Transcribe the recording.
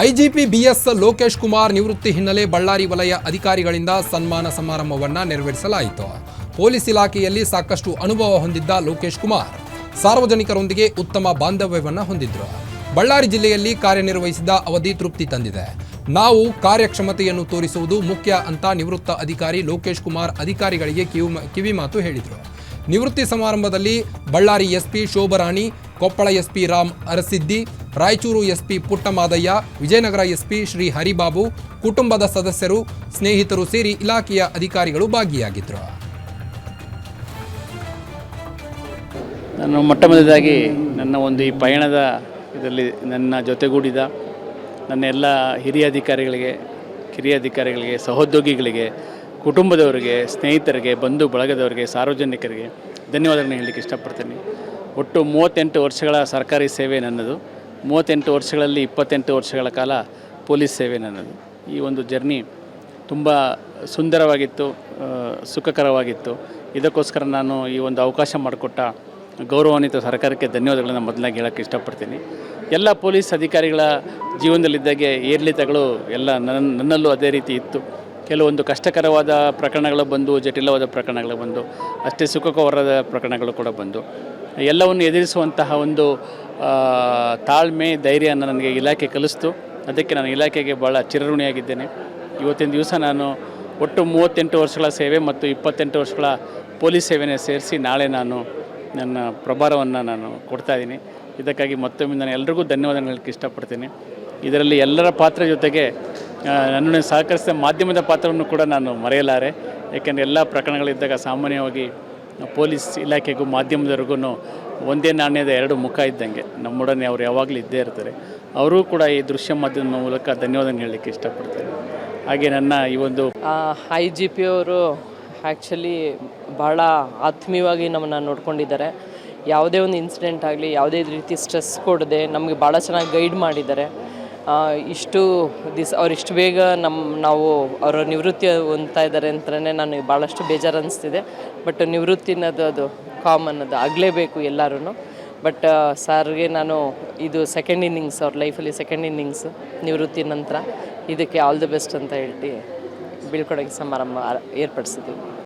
IGP BS Lokesh Kumar ನಿವೃತ್ತಿ ಹಿನ್ನೆಲೆ ಬಳ್ಳಾರಿ ವಲಯ ಅಧಿಕಾರಿಗಳಿಂದ ಸನ್ಮಾನ ಸಮಾರಂಭವನ್ನು ನೆರವೇರಿಸಲಾಯಿತು. ಪೊಲೀಸ್ ಇಲಾಖೆಯಲ್ಲಿ ಸಾಕಷ್ಟು ಅನುಭವ ಹೊಂದಿದ್ದ ಲೋಕೇಶ್ ಕುಮಾರ್ ಸಾರ್ವಜನಿಕರೊಂದಿಗೆ ಉತ್ತಮ ಬಾಂಧವ್ಯವನ್ನು ಹೊಂದಿದ್ರು. ಬಳ್ಳಾರಿ ಜಿಲ್ಲೆಯಲ್ಲಿ ಕಾರ್ಯನಿರ್ವಹಿಸಿದ ಅವಧಿ ತೃಪ್ತಿ ತಂದಿದೆ. ನಾವು ಕಾರ್ಯಕ್ಷಮತೆಯನ್ನು ತೋರಿಸುವುದು ಮುಖ್ಯ ಅಂತ ನಿವೃತ್ತ ಅಧಿಕಾರಿ ಲೋಕೇಶ್ ಕುಮಾರ್ ಅಧಿಕಾರಿಗಳಿಗೆ ಕಿವಿ ಕಿವಿಮಾತು ಹೇಳಿದರು. ನಿವೃತ್ತಿ ಸಮಾರಂಭದಲ್ಲಿ Ballari SP Shobharani, Koppal SP Ram Arasiddi Raichur SP Puttamadaiah, Vijayanagara SP Shri Haribabu, ಕುಟುಂಬದ ಸದಸ್ಯರು, ಸ್ನೇಹಿತರು ಸೇರಿ ಇಲಾಖೆಯ ಅಧಿಕಾರಿಗಳು ಭಾಗಿಯಾಗಿದ್ದರು ನಾನು ಮೊಟ್ಟ ಮೊದಲಾಗಿ ನನ್ನ ಒಂದು ಈ ಪಯಣದ ಇದರಲ್ಲಿ ನನ್ನ ಜೊತೆಗೂಡಿದ ನನ್ನ ಎಲ್ಲ ಹಿರಿಯ ಅಧಿಕಾರಿಗಳಿಗೆ, ಕಿರಿಯ ಅಧಿಕಾರಿಗಳಿಗೆ, ಸಹೋದ್ಯೋಗಿಗಳಿಗೆ, ಕುಟುಂಬದವರಿಗೆ, ಸ್ನೇಹಿತರಿಗೆ, ಬಂಧು ಬಳಗದವರಿಗೆ, ಸಾರ್ವಜನಿಕರಿಗೆ ಧನ್ಯವಾದಗಳನ್ನ ಹೇಳಲಿಕ್ಕೆ ಇಷ್ಟಪಡ್ತೀನಿ. ಒಟ್ಟು ಮೂವತ್ತೆಂಟು ವರ್ಷಗಳ ಸರ್ಕಾರಿ ಸೇವೆ ನನ್ನದು. ಮೂವತ್ತೆಂಟು ವರ್ಷಗಳಲ್ಲಿ, ಇಪ್ಪತ್ತೆಂಟು ವರ್ಷಗಳ ಕಾಲ ಪೊಲೀಸ್ ಸೇವೆ ನನ್ನದು. ಈ ಒಂದು ಜರ್ನಿ ತುಂಬ ಸುಂದರವಾಗಿತ್ತು ಸುಖಕರವಾಗಿತ್ತು. ಇದಕ್ಕೋಸ್ಕರ ನಾನು ಈ ಒಂದು ಅವಕಾಶ ಮಾಡಿಕೊಟ್ಟ ಗೌರವಾನ್ವಿತ ಸರ್ಕಾರಕ್ಕೆ ಧನ್ಯವಾದಗಳನ್ನು ಮೊದಲಾಗಿ ಹೇಳೋಕ್ಕೆ ಇಷ್ಟಪಡ್ತೀನಿ. ಎಲ್ಲ ಪೊಲೀಸ್ ಅಧಿಕಾರಿಗಳ ಜೀವನದಲ್ಲಿದ್ದಾಗೆ ಏರಿಳಿತಗಳು ಎಲ್ಲ ನನ್ನ ನನ್ನಲ್ಲೂ ಅದೇ ರೀತಿ ಇತ್ತು. ಕೆಲವೊಂದು ಕಷ್ಟಕರವಾದ ಪ್ರಕರಣಗಳು ಬಂದು, ಜಟಿಲವಾದ ಪ್ರಕರಣಗಳು ಬಂದು, ಅಷ್ಟೇ ಸುಖಕರವಾದ ಪ್ರಕರಣಗಳು ಕೂಡ ಬಂದು. ಎಲ್ಲವನ್ನು ಎದುರಿಸುವಂತಹ ಒಂದು ತಾಳ್ಮೆ ಧೈರ್ಯನ ನನಗೆ ಇಲಾಖೆ ಕಲಿಸ್ತು. ಅದಕ್ಕೆ ನಾನು ಇಲಾಖೆಗೆ ಭಾಳ ಚಿರಋಣಿಯಾಗಿದ್ದೇನೆ. ಇವತ್ತಿನ ದಿವಸ ನಾನು ಒಟ್ಟು ಮೂವತ್ತೆಂಟು ವರ್ಷಗಳ ಸೇವೆ ಮತ್ತು ಇಪ್ಪತ್ತೆಂಟು ವರ್ಷಗಳ ಪೊಲೀಸ್ ಸೇವೆನೇ ಸೇರಿಸಿ ನಾಳೆ ನಾನು ನನ್ನ ಪ್ರಭಾರವನ್ನು ನಾನು ಕೊಡ್ತಾ ಇದ್ದೀನಿ. ಇದಕ್ಕಾಗಿ ಮತ್ತೊಮ್ಮೆ ನಾನು ಎಲ್ರಿಗೂ ಧನ್ಯವಾದ ಹೇಳಕ್ಕೆ ಇಷ್ಟಪಡ್ತೀನಿ. ಇದರಲ್ಲಿ ಎಲ್ಲರ ಪಾತ್ರ ಜೊತೆಗೆ ನನ್ನನ್ನು ಸಹಕರಿಸಿದ ಮಾಧ್ಯಮದ ಪಾತ್ರವನ್ನು ಕೂಡ ನಾನು ಮರೆಯಲಾರೆ. ಏಕೆಂದರೆ ಎಲ್ಲ ಪ್ರಕರಣಗಳಿದ್ದಾಗ ಸಾಮಾನ್ಯವಾಗಿ ಪೊಲೀಸ್ ಇಲಾಖೆಗೂ ಮಾಧ್ಯಮದವ್ರಿಗೂ ಒಂದೇ ನಾಣ್ಯದ ಎರಡು ಮುಖ ಇದ್ದಂಗೆ. ನಮ್ಮೊಡನೆ ಅವರು ಯಾವಾಗಲೂ ಇದ್ದೇ ಇರ್ತಾರೆ. ಅವರೂ ಕೂಡ ಈ ದೃಶ್ಯ ಮಾಧ್ಯಮದ ಮೂಲಕ ಧನ್ಯವಾದ ಹೇಳಲಿಕ್ಕೆ ಇಷ್ಟಪಡ್ತಾರೆ ಹಾಗೆ ನನ್ನ ಈ ಒಂದು ಐ ಜಿ ಪಿ ಅವರು ಆ್ಯಕ್ಚುಲಿ ಭಾಳ ಆತ್ಮೀಯವಾಗಿ ನಮ್ಮನ್ನು ನೋಡ್ಕೊಂಡಿದ್ದಾರೆ. ಯಾವುದೇ ಒಂದು ಇನ್ಸಿಡೆಂಟ್ ಆಗಲಿ, ಯಾವುದೇ ರೀತಿ ಸ್ಟ್ರೆಸ್ ಕೊಡದೆ ನಮಗೆ ಭಾಳ ಚೆನ್ನಾಗಿ ಗೈಡ್ ಮಾಡಿದ್ದಾರೆ. ಇಷ್ಟು ದಿಸ್ ಅವ್ರು ಇಷ್ಟು ಬೇಗ ನಮ್ಮ ನಾವು ಅವರ ನಿವೃತ್ತಿ ಹೊಂದ್ತಾ ಇದ್ದಾರೆ ಅಂತಲೇ ನನಗೆ ಭಾಳಷ್ಟು ಬೇಜಾರು ಅನ್ನಿಸ್ತಿದೆ ಬಟ್ ನಿವೃತ್ತಿ ಅನ್ನೋದು ಅದು ಕಾಮನ್ ಅದು, ಆಗಲೇಬೇಕು ಎಲ್ಲರೂ ಬಟ್ ಸರ್ಗೆ ನಾನು ಇದು ಸೆಕೆಂಡ್ ಇನ್ನಿಂಗ್ಸ್ ಅವ್ರ ಲೈಫಲ್ಲಿ ಸೆಕೆಂಡ್ ಇನ್ನಿಂಗ್ಸ್ ನಿವೃತ್ತಿ ನಂತರ ಇದಕ್ಕೆ ಆಲ್ ದಿ ಬೆಸ್ಟ್ ಅಂತ ಹೇಳಿ ಬೀಳ್ಕೊಡೋಕ್ಕೆ ಸಮಾರಂಭ ಏರ್ಪಡಿಸಿದ್ವಿ.